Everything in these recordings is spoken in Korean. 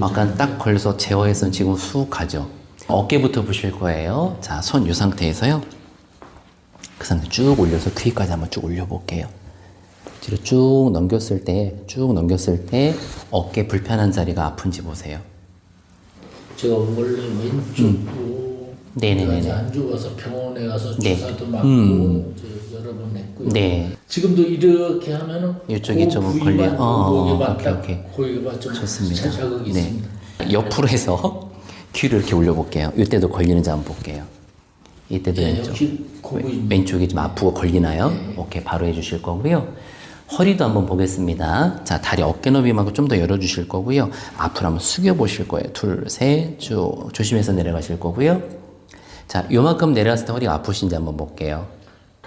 약간 딱 걸려서 제어해서 지금 쑥 가죠. 어깨부터 보실 거예요. 자, 손 이 상태에서요. 그 상태 쭉 올려서 귀까지 한번 쭉 올려볼게요. 뒤로 쭉 넘겼을 때, 쭉 넘겼을 때 어깨 불편한 자리가 아픈지 보세요. 제가 원래 왼쪽도 네네네네. 제가 안 좋아서 병원에 가서 네. 주사도 맞고 음. 번 했고요. 네. 지금도 이렇게 하면은 이쪽이 그좀 걸려- 어, 목에만 오케이, 딱 오케이. 거기가 좀 좋습니다. 자극이 네. 있습니다. 옆으로 해서 귀를 이렇게 올려볼게요. 이때도 걸리는지 한번 볼게요. 이때도 네, 왼쪽. 왼- 왼쪽이 좀 아프고 걸리나요? 오케이, 바로 해주실 거고요. 허리도 한번 보겠습니다. 자, 다리 어깨 너비만큼 좀 더 열어주실 거고요. 앞으로 한번 숙여보실 거예요. 둘, 셋, 쭉. 조심해서 내려가실 거고요. 자, 요만큼 내려갔을 때 허리가 아프신지 한번 볼게요.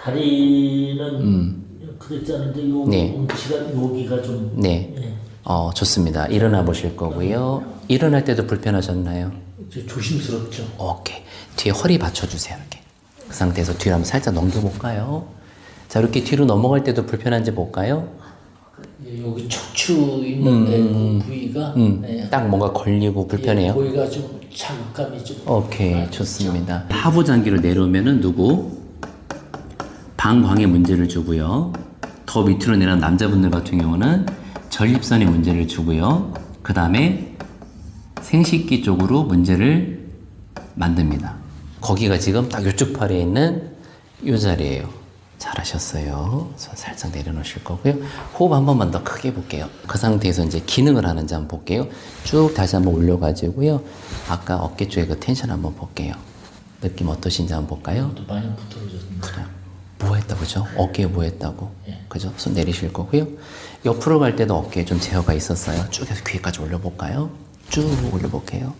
다리는 그랬지 않은데 요 음. 네. 엉치가 여기가 좀 네. 예, 어, 좋습니다. 일어나 보실 거고요. 일어날 때도 불편하셨나요? 이제 조심스럽죠. 오케이. 뒤에 허리 받쳐주세요. 이렇게. 그 상태에서 뒤로 한번 살짝 넘겨볼까요? 자, 이렇게 뒤로 넘어갈 때도 불편한지 볼까요? 예, 여기 척추 있는데 그 부위가 음, 예, 딱 뭔가 걸리고 불편해요. 예, 거기가 좀 자극감이 좀 오케이, 좋습니다. 하부 장기로 내려오면은 누구? 방광에 문제를 주고요. 더 밑으로 내려온 남자분들 같은 경우는 전립선에 문제를 주고요. 그 다음에 생식기 쪽으로 문제를 만듭니다. 거기가 지금 딱 이쪽 팔에 있는 이 자리예요. 잘하셨어요. 손 살짝 내려놓으실 거고요. 호흡 한 번만 더 크게 볼게요. 그 상태에서 이제 기능을 하는지 한번 볼게요. 쭉 다시 한번 올려가지고요. 아까 어깨 쪽에 그 텐션 한번 볼게요. 느낌 어떠신지 한번 볼까요? 또 많이 부드러 그죠? 어깨에 뭐 했다고 그죠? 손 내리실 거고요 옆으로 갈 때도 어깨에 좀 제어가 있었어요 쭉 해서 귀에까지 올려볼까요? 쭉 올려볼게요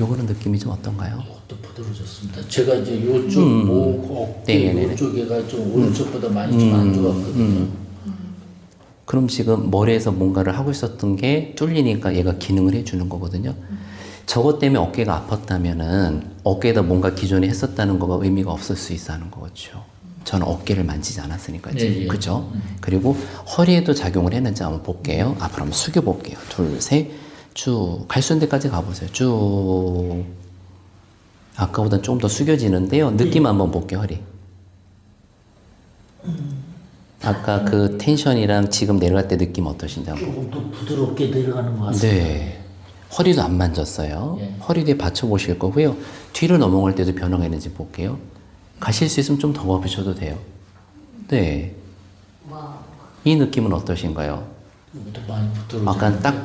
요거는 느낌이 좀 어떤가요? 또 부드러워졌습니다. 제가 이제 요쪽 목, 어깨 음. 네네네네. 음. 요쪽에가 좀 오른쪽보다 많이 좀 안 좋았거든요. 그럼 지금 머리에서 뭔가를 하고 있었던 게 뚫리니까 얘가 기능을 해주는 거거든요 저것 때문에 어깨가 아팠다면은 어깨에다 뭔가 기존에 했었다는 거가 의미가 없을 수 있어 하는 거죠 저는 어깨를 만지지 않았으니까요 네, 예. 그죠? 그리고 허리에도 작용을 했는지 한번 볼게요. 앞으로 한번 숙여 볼게요. 둘, 셋, 쭉. 갈수 있는 데까지 가보세요. 쭉. 아까보다 조금 더 숙여지는데요. 느낌 한번 볼게요, 허리. 아까 그 텐션이랑 지금 내려갈 때 느낌 어떠신지 한번. 조금 더 부드럽게 내려가는 것 같습니다. 네. 허리도 안 만졌어요. 예. 허리 뒤에 받쳐 보실 거고요. 뒤로 넘어갈 때도 변화가 있는지 볼게요. 가실 수 있으면 좀더 가보셔도 돼요. 네. 이 느낌은 어떠신가요? 많이. 약간 딱